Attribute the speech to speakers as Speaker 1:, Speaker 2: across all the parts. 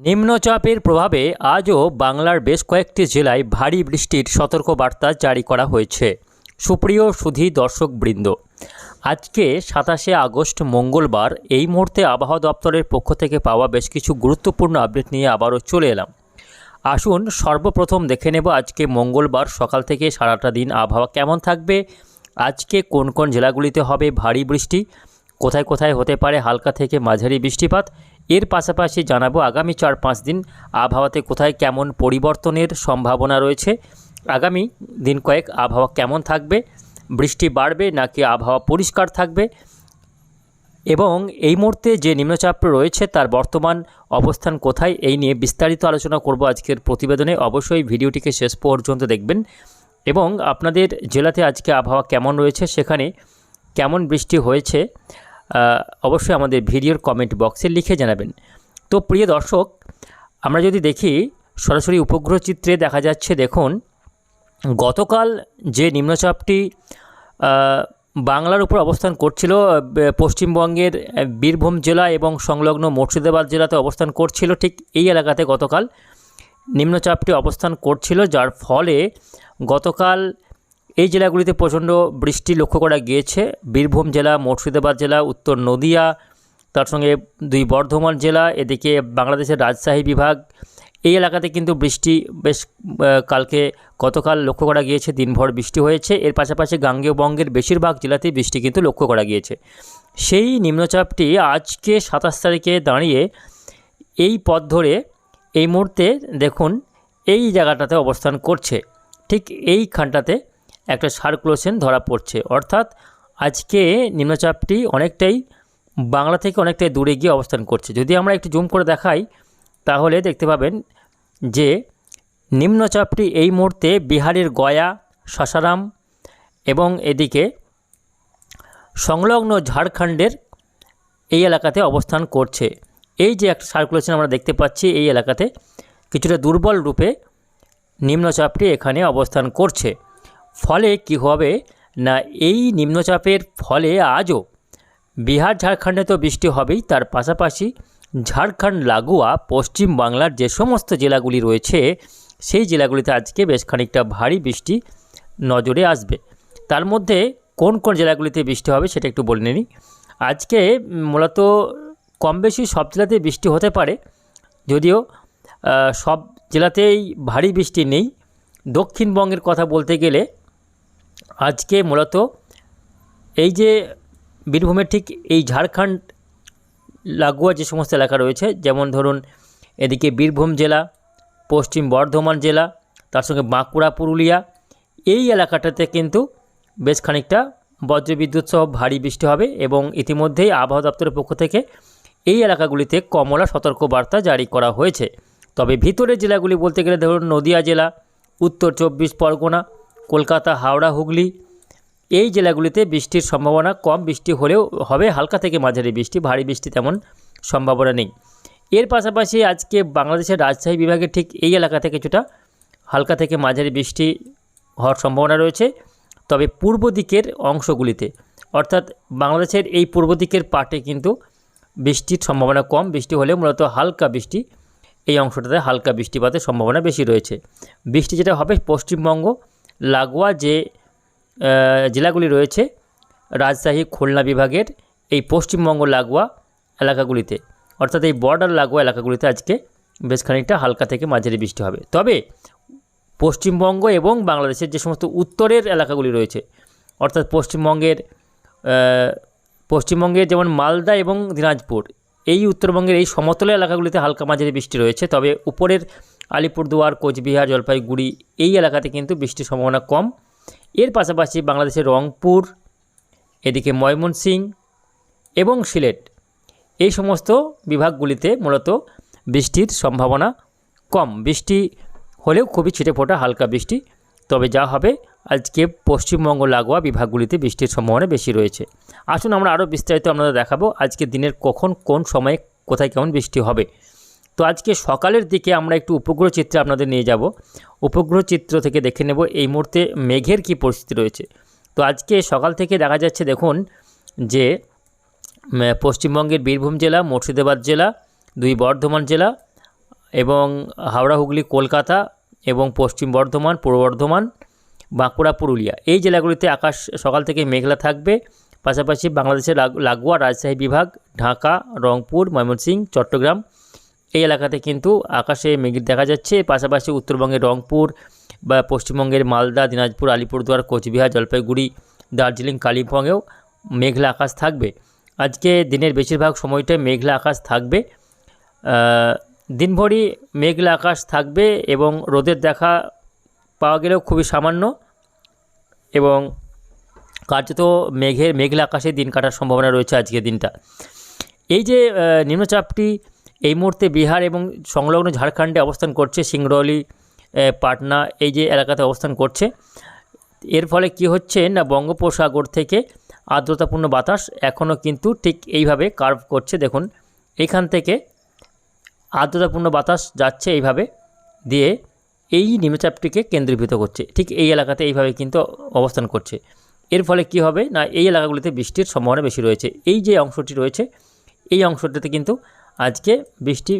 Speaker 1: নিম্নচাপের প্রভাবে আজও বাংলার বেশ কয়েকটি জেলায় ভারী বৃষ্টির সতর্কবার্তা জারি করা হয়েছে। সুপ্রিয় সুধী দর্শকবৃন্দ, আজকে সাতাশে আগস্ট মঙ্গলবার এই মুহূর্তে আবহাওয়া দপ্তরের পক্ষ থেকে পাওয়া বেশ কিছু গুরুত্বপূর্ণ আপডেট নিয়ে আবারও চলে এলাম। আসুন সর্বপ্রথম দেখে নেব আজকে মঙ্গলবার সকাল থেকে সারাটা দিন আবহাওয়া কেমন থাকবে, আজকে কোন কোন জেলাগুলিতে হবে ভারী বৃষ্টি, কোথায় কোথায় হতে পারে হালকা থেকে মাঝারি বৃষ্টিপাত এর পাশাপাশি জানাব আগামী চার পাঁচ দিন আবহাওয়াতে কোথায় কেমন পরিবর্তনের সম্ভাবনা রয়েছে। আগামী দিন কয়েক আবহাওয়া কেমন থাকবে? বৃষ্টি বাড়বে নাকি আবহাওয়া পরিষ্কার থাকবে? এবং এই মুহূর্তে যে নিম্নচাপ রয়েছে তার বর্তমান অবস্থান কোথায়, এই নিয়ে বিস্তারিত আলোচনা করব আজকের প্রতিবেদনে। অবশ্যই ভিডিওটিকে শেষ পর্যন্ত দেখবেন। এবং আপনাদের জেলাতে আজকে আবহাওয়া কেমন রয়েছে, সেখানে কেমন বৃষ্টি হয়েছে অবশ্যই আমাদের ভিডিওর কমেন্ট বক্সে লিখে জানাবেন। তো প্রিয় দর্শক, আমরা যদি দেখি, সরাসরি উপগ্রহ চিত্রে দেখা যাচ্ছে, দেখুন, গতকাল যে নিম্নচাপটি বাংলার উপর অবস্থান করছিল পশ্চিমবঙ্গের বীরভূম জেলা এবং সংলগ্ন মুর্শিদাবাদ জেলাতে অবস্থান করছিল, ঠিক এই এলাকাতে গতকাল নিম্নচাপটি অবস্থান করছিল, যার ফলে গতকাল এই জেলাগুলিতে প্রচণ্ড বৃষ্টি লক্ষ্য করা গিয়েছে। বীরভূম জেলা, মুর্শিদাবাদ জেলা, উত্তর নদিয়া, তার সঙ্গে দুই বর্ধমান জেলা, এদিকে বাংলাদেশের রাজশাহী বিভাগ। এই এলাকাতে কিন্তু বৃষ্টি বেশ কালকে গতকাল লক্ষ্য করা গিয়েছে, দিনভর বৃষ্টি হয়েছে। এর পাশাপাশি গাঙ্গেয় বঙ্গের বেশিরভাগ জেলাতেই বৃষ্টি কিন্তু লক্ষ্য করা গিয়েছে। সেই নিম্নচাপটি আজকে সাতাশ তারিখে দাঁড়িয়ে এই পথ ধরে এই মুহূর্তে দেখুন, এই জায়গাটাতে অবস্থান করছে। ঠিক এইখানটাতে একটা সার্কুলেশন ধরা পড়ছে। অর্থাৎ আজকে নিম্নচাপটি অনেকটাই বাংলা থেকে অনেকটাই দূরে গিয়ে অবস্থান করছে। যদি আমরা একটু জুম করে দেখাই, তাহলে দেখতে পাবেন যে নিম্নচাপটি এই মুহূর্তে বিহারের গয়া, সাসারাম এবং এদিকে সংলগ্ন ঝাড়খণ্ডের এই এলাকাতে অবস্থান করছে। এই যে একটা সার্কুলেশন আমরা দেখতে পাচ্ছি, এই এলাকাতে কিছুটা দুর্বল রূপে নিম্নচাপটি এখানে অবস্থান করছে। ফলে কি হবে? না, এই নিম্নচাপের ফলে আজও বিহার, ঝাড়খণ্ডে তো বৃষ্টি হবেই। তার পাশাপাশি ঝাড়খণ্ড, লাগোয়া, পশ্চিম বাংলার যে সমস্ত জেলাগুলি রয়েছে, সেই জেলাগুলিতে আজকে বেশ খানিকটা ভারী বৃষ্টি নজরে আসবে। তার মধ্যে কোন কোন জেলাগুলিতে বৃষ্টি হবে সেটা একটু বলে নিই। আজকে মূলত কম বেশি সব জেলাতে বৃষ্টি হতে পারে। যদিও সব জেলাতেই ভারী বৃষ্টি নেই। দক্ষিণবঙ্গের কথা বলতে গেলে আজকে মূলত এই যে বীরভূমের ঠিক এই ঝাড়খণ্ড লাগোয়া যে সমস্ত এলাকা রয়েছে, যেমন ধরুন এদিকে বীরভূম জেলা, পশ্চিম বর্ধমান জেলা, তার সঙ্গে বাঁকুড়া, পুরুলিয়া, এই এলাকাটাতে কিন্তু বেশ খানিকটা বজ্রবিদ্যুৎ সহ ভারী বৃষ্টি হবে এবং ইতিমধ্যেই আবহাওয়া দপ্তরের পক্ষ থেকে এই এলাকাগুলিতে কমলা সতর্কবার্তা জারি করা হয়েছে। তবে ভিতরের জেলাগুলি বলতে গেলে ধরুন নদিয়া জেলা, উত্তর চব্বিশ পরগনা কলকাতা, হাওড়া, হুগলি এই জেলাগুলিতে বৃষ্টির সম্ভাবনা কম। বৃষ্টি হলেও হবে, হালকা থেকে মাঝারি বৃষ্টি, ভারী বৃষ্টি তেমন সম্ভাবনা নেই। এর পাশাপাশি আজকে বাংলাদেশের রাজশাহী বিভাগে ঠিক এই এলাকাতে কিছুটা হালকা থেকে মাঝারি বৃষ্টি হওয়ার সম্ভাবনা রয়েছে। তবে পূর্ব দিকের অংশগুলিতে, অর্থাৎ বাংলাদেশের এই পূর্ব দিকের পাটে কিন্তু বৃষ্টির সম্ভাবনা কম। বৃষ্টি হলেও মূলত হালকা বৃষ্টি, এই অংশটাতে হালকা বৃষ্টিপাতের সম্ভাবনা বেশি রয়েছে। বৃষ্টি যেটা হবে পশ্চিমবঙ্গ লাগোয়া যে জেলাগুলি রয়েছে, রাজশাহী, খুলনা বিভাগের এই পশ্চিমবঙ্গ লাগোয়া এলাকাগুলিতে। অর্থাৎ এই বর্ডার লাগোয়া এলাকাগুলিতে আজকে বেশ খানিকটা হালকা থেকে মাঝারি বৃষ্টি হবে। তবে পশ্চিমবঙ্গ এবং বাংলাদেশের যে সমস্ত উত্তরের এলাকাগুলি রয়েছে, অর্থাৎ পশ্চিমবঙ্গের পশ্চিমবঙ্গের যেমন মালদা এবং দিনাজপুর, এই উত্তরবঙ্গের এই সমতল এলাকাগুলিতে হালকা মাঝারি বৃষ্টি রয়েছে। তবে উপরের আলিপুরদুয়ার, কোচবিহার, জলপাইগুড়ি এই এলাকাতে কিন্তু বৃষ্টির সম্ভাবনা কম। এর পাশাপাশি বাংলাদেশের রংপুর, এদিকে ময়মনসিং এবং সিলেট এই সমস্ত বিভাগগুলিতে মূলত বৃষ্টির সম্ভাবনা কম। বৃষ্টি হলেও খুবই ছিটে ফোটা হালকা বৃষ্টি, তবে যা হবে আজকে পশ্চিমবঙ্গ লাগোয়া বিভাগগুলিতে বৃষ্টির সম্ভাবনা বেশি রয়েছে। আসুন আমরা আরও বিস্তারিত আপনাদের দেখাবো আজকে দিনের কখন কোন সময়ে কোথায় কেমন বৃষ্টি হবে। তো আজকে সকালের দিকে আমরা একটু উপগ্রহ চিত্রে আপনাদের নিয়ে যাব। উপগ্রহ চিত্র থেকে দেখে নেব এই মুহূর্তে মেঘের কী পরিস্থিতি রয়েছে। তো আজকে সকাল থেকে দেখা যাচ্ছে দেখুন যে পশ্চিমবঙ্গের বীরভূম জেলা, মুর্শিদাবাদ জেলা, দুই বর্ধমান জেলা এবং হাওড়া, হুগলি, কলকাতা এবং পশ্চিম বর্ধমান, পূর্ব বর্ধমান, বাঁকুড়া, পুরুলিয়া। এই জেলাগুলিতে আকাশ সকাল থেকে মেঘলা থাকবে। পাশাপাশি বাংলাদেশের লাগোয়া রাজশাহী বিভাগ, ঢাকা, রংপুর, ময়মনসিংহ, চট্টগ্রাম এই এলাকাতে কিন্তু আকাশে মেঘ দেখা যাচ্ছে। পাশাপাশি উত্তরবঙ্গের রংপুর বা পশ্চিমবঙ্গের মালদা, দিনাজপুর, আলিপুরদুয়ার, কোচবিহার, জলপাইগুড়ি, দার্জিলিং, কালিম্পংয়েও মেঘলা আকাশ থাকবে। আজকে দিনের বেশিরভাগ সময়টাই মেঘলা আকাশ থাকবে। দিনভরই মেঘলা আকাশ থাকবে এবং রোদের দেখা পাওয়া গেলেও খুবই সামান্য এবং কার্যত মেঘের মেঘলা আকাশে দিন কাটার সম্ভাবনা রয়েছে আজকের দিনটা। এই যে নিম্নচাপটি এই মুহূর্তে বিহার এবং সংলগ্ন ঝাড়খণ্ডে অবস্থান করছে সিংরৌলি পাটনা, এই যে এলাকাতে অবস্থান করছে। এর ফলে কি হচ্ছে না, বঙ্গোপসাগর থেকে আর্দ্রতাপূর্ণ বাতাস এখনও কিন্তু ঠিক এইভাবে কার্ভ করছে। দেখুন, এইখান থেকে আর্দ্রতাপূর্ণ বাতাস যাচ্ছে এইভাবে দিয়ে এই নিম্নচাপটিকে কেন্দ্রীভূত করছে। ঠিক এই এলাকাতে এইভাবে কিন্তু অবস্থান করছে। এর ফলে কি হবে না, এই এলাকাগুলিতে বৃষ্টির সম্ভাবনা বেশি রয়েছে। এই যে অংশটি রয়েছে, এই অংশটিতে কিন্তু আজকে বৃষ্টি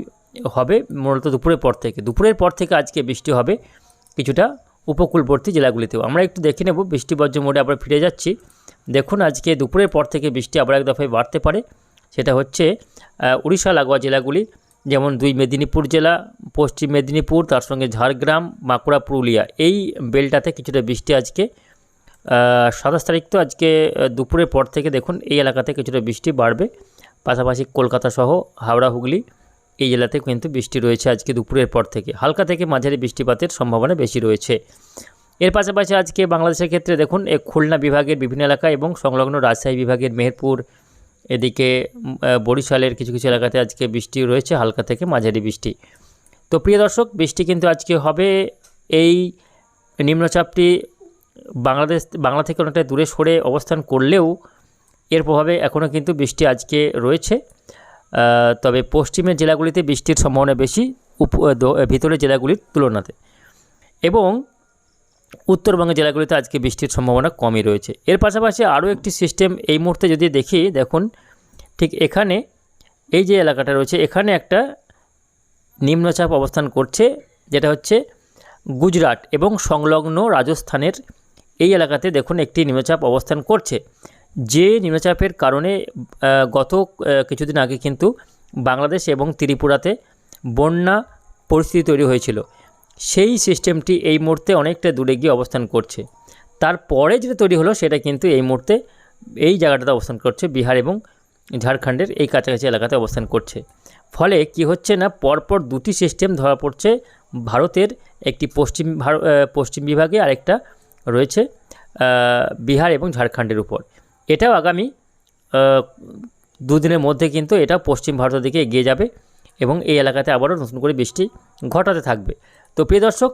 Speaker 1: হবে মূলত দুপুরের পর থেকে। দুপুরের পর থেকে আজকে বৃষ্টি হবে কিছুটা উপকূলবর্তী জেলাগুলিতেও। আমরা একটু দেখে নেব বৃষ্টি বজ্র মোড়ে আবার ফিরে যাচ্ছি। দেখুন, আজকে দুপুরের পর থেকে বৃষ্টি আবার এক দফায় বাড়তে পারে। সেটা হচ্ছে উড়িষ্যা, লাগোয়া জেলাগুলি, যেমন দুই মেদিনীপুর জেলা, পশ্চিম মেদিনীপুর, তার সঙ্গে ঝাড়গ্রাম, বাঁকুড়া, পুরুলিয়া। এই বেলটাতে কিছুটা বৃষ্টি আজকে সাতাশ তারিখ তো আজকে দুপুরের পর থেকে দেখুন, এই এলাকাতে কিছুটা বৃষ্টি বাড়বে। পাশাপাশি কলকাতা সহ হাওড়া, হুগলি এই জেলাতে কিন্তু বৃষ্টি রয়েছে আজকে দুপুরের পর থেকে। হালকা থেকে মাঝারি বৃষ্টিপাতের সম্ভাবনা বেশি রয়েছে। এর পাশাপাশি আজকে বাংলাদেশের ক্ষেত্রে দেখুন, এ খুলনা বিভাগের বিভিন্ন এলাকা এবং সংলগ্ন রাজশাহী বিভাগের মেহেরপুর, এদিকে বরিশালের কিছু কিছু এলাকাতে আজকে বৃষ্টি রয়েছে, হালকা থেকে মাঝারি বৃষ্টি। তো প্রিয় দর্শক, বৃষ্টি কিন্তু আজকে হবে এই নিম্নচাপটি বাংলাদেশ, বাংলা থেকে অনেকটা দূরে সরে অবস্থান করলেও এর প্রভাবে এখনও কিন্তু বৃষ্টি আজকে রয়েছে। তবে পশ্চিমের জেলাগুলিতে বৃষ্টির সম্ভাবনা বেশি, উপ ভিতরের জেলাগুলির তুলনাতে। এবং উত্তরবঙ্গের জেলাগুলিতে আজকে বৃষ্টির সম্ভাবনা কমই রয়েছে। এর পাশাপাশি আরও একটি সিস্টেম এই মুহূর্তে যদি দেখি, দেখুন, ঠিক এখানে, এই যে এলাকাটা রয়েছে, এখানে একটা নিম্নচাপ অবস্থান করছে, যেটা হচ্ছে গুজরাট এবং সংলগ্ন রাজস্থানের এই এলাকাতে দেখুন একটি নিম্নচাপ অবস্থান করছে। যে নিম্নচাপের কারণে গত কিছুদিন আগে কিন্তু বাংলাদেশ এবং ত্রিপুরাতে বন্যা পরিস্থিতি তৈরি হয়েছিল। সেই সিস্টেমটি এই মুহূর্তে অনেকটা দূরে গিয়ে অবস্থান করছে। তারপরে যেটা তৈরি হলো, সেটা কিন্তু এই মুহূর্তে এই জায়গাটাতে অবস্থান করছে, বিহার এবং ঝাড়খণ্ডের এই কাছাকাছি এলাকাতে অবস্থান করছে। ফলে কি হচ্ছে না, পরপর দুটি সিস্টেম ধরা পড়ছে। ভারতের একটি পশ্চিম ভারত পশ্চিম বিভাগে আরেকটা রয়েছে বিহার এবং ঝাড়খণ্ডের উপর। এটাও আগামী দুদিনের মধ্যে কিন্তু এটা পশ্চিম ভারতের দিকে এগিয়ে যাবে এবং এই এলাকাতে আবারও নতুন করে বৃষ্টি ঘটাতে থাকবে। তো প্রিয় দর্শক,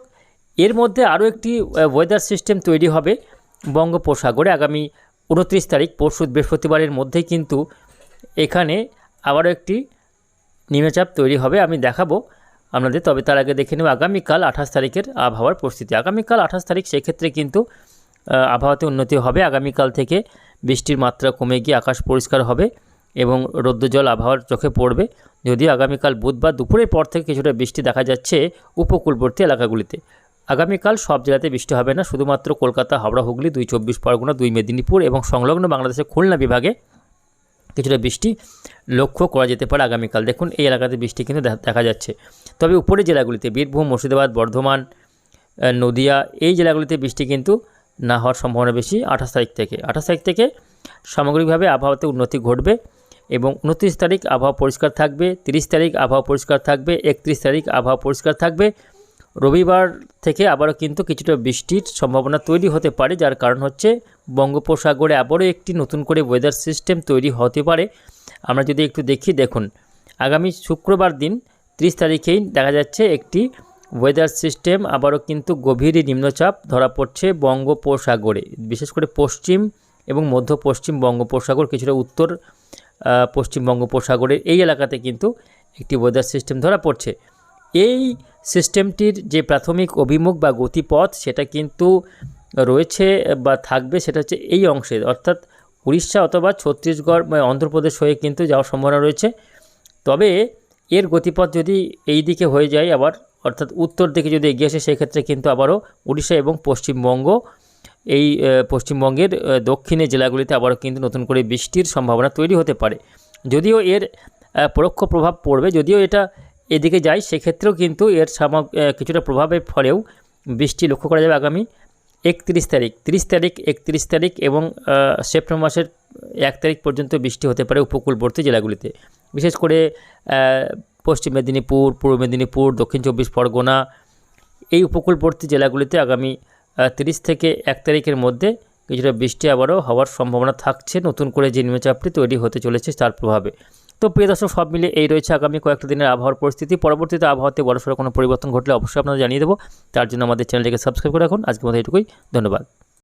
Speaker 1: এর মধ্যে আরও একটি ওয়েদার সিস্টেম তৈরি হবে বঙ্গোপসাগরে আগামী উনত্রিশ তারিখ, পরশু বৃহস্পতিবারের মধ্যেই কিন্তু এখানে আবারও একটি নিম্নচাপ তৈরি হবে। আমি দেখাবো আপনাদের, তবে তার আগে দেখে নেব, আগামীকাল আঠাশ তারিখের আবহাওয়ার পরিস্থিতি। আগামীকাল আঠাশ তারিখ, সেক্ষেত্রে কিন্তু আবহাওয়াতে উন্নতি হবে। আগামীকাল থেকে বৃষ্টির মাত্রা কমে গিয়ে আকাশ পরিষ্কার হবে এবং রৌদ্রজল আবহাওয়ার চোখে পড়বে। যদিও আগামীকাল বুধবার দুপুরের পর থেকে কিছুটা বৃষ্টি দেখা যাচ্ছে উপকূলবর্তী এলাকাগুলিতে। আগামীকাল সব জেলাতে বৃষ্টি হবে না, শুধুমাত্র কলকাতা, হাওড়া, হুগলি, দুই চব্বিশ পরগনা, দুই মেদিনীপুর এবং সংলগ্ন বাংলাদেশের খুলনা বিভাগে কিছুটা বৃষ্টি লক্ষ্য করা যেতে পারে আগামীকাল। দেখুন, এই এলাকাতে বৃষ্টি কিন্তু দেখা- যাচ্ছে। তবে উপরের জেলাগুলিতে বীরভূম, মুর্শিদাবাদ, বর্ধমান নদিয়া, এই জেলাগুলিতে বৃষ্টি কিন্তু না হওয়ার সম্ভাবনা বেশি আঠাশ তারিখ থেকে। আঠাশ তারিখ থেকে সামগ্রিকভাবে আবহাওয়াতে উন্নতি ঘটবে এবং উনত্রিশ তারিখ আবহাওয়া পরিষ্কার থাকবে, তিরিশ তারিখ আবহাওয়া পরিষ্কার থাকবে, একত্রিশ তারিখ আবহাওয়া পরিষ্কার থাকবে। রবিবার থেকে আবারও কিন্তু কিছুটা বৃষ্টির সম্ভাবনা তৈরি হতে পারে, যার কারণ হচ্ছে বঙ্গোপসাগরে আবারও একটি নতুন করে ওয়েদার সিস্টেম তৈরি হতে পারে। আমরা যদি একটু দেখি, দেখুন, আগামী শুক্রবার দিন ত্রিশ তারিখেই দেখা যাচ্ছে একটি ওয়েদার সিস্টেম আবারও কিন্তু গভীর নিম্নচাপ ধরা পড়ছে বঙ্গোপসাগরে, বিশেষ করে পশ্চিম এবং মধ্য পশ্চিম বঙ্গোপসাগর, কিছুটা উত্তর পশ্চিম বঙ্গোপসাগরের এই এলাকাতে কিন্তু একটি ওয়েদার সিস্টেম ধরা পড়ছে। এই সিস্টেমটির যে প্রাথমিক অভিমুখ বা গতিপথ সেটা কিন্তু রয়েছে বা থাকবে সেটা হচ্ছে এই অংশে, অর্থাৎ উড়িষ্যা অথবা ছত্তিশগড় বা অন্ধ্রপ্রদেশ হয়ে কিন্তু যাওয়ার সম্ভাবনা রয়েছে। তবে এর গতিপথ যদি এই দিকে হয়ে যায় আবার অর্থাৎ উত্তর দিকে যদি এগিয়ে আসে সেক্ষেত্রে কিন্তু আবারও উড়িষ্যা এবং পশ্চিমবঙ্গ এই পশ্চিমবঙ্গের আহ, দক্ষিণের জেলাগুলিতে আবারও কিন্তু নতুন করে বৃষ্টির সম্ভাবনা তৈরি হতে পারে। যদিও এর পরোক্ষ প্রভাব পড়বে যদিও এটা এদিকে যায় সেক্ষেত্রেও কিন্তু এর সামগ কিছুটা প্রভাবের ফলেও বৃষ্টি লক্ষ্য করা যাবে আগামী একত্রিশ তারিখ। তিরিশ তারিখ একত্রিশ তারিখ এবং সেপ্টেম্বর মাসের এক তারিখ পর্যন্ত বৃষ্টি হতে পারে উপকূলবর্তী জেলাগুলিতে। বিশেষ করে পশ্চিম মেদিনীপুর, পূর্ব মেদিনীপুর, দক্ষিণ চব্বিশ পরগনা এই উপকূলবর্তী জেলাগুলিতে আগামী তিরিশ থেকে এক তারিখের মধ্যে কিছুটা বৃষ্টি আবারও হওয়ার সম্ভাবনা থাকছে। নতুন করে যে নিম্নচাপটি তৈরি হতে চলেছে তার প্রভাবে। তো প্রিয় দর্শক, সব মিলে এই রয়েছে আগামী কয়েকটা দিনের আবহাওয়ার পরিস্থিতি। পরবর্তীতে আবহাওয়াতে বড়সড় কোনো পরিবর্তন ঘটলে অবশ্যই আপনারা জানিয়ে দেবো। তার জন্য আমাদের চ্যানেলটিকে সাবস্ক্রাইব করে রাখুন। আজকের মতো এটুকুই ধন্যবাদ।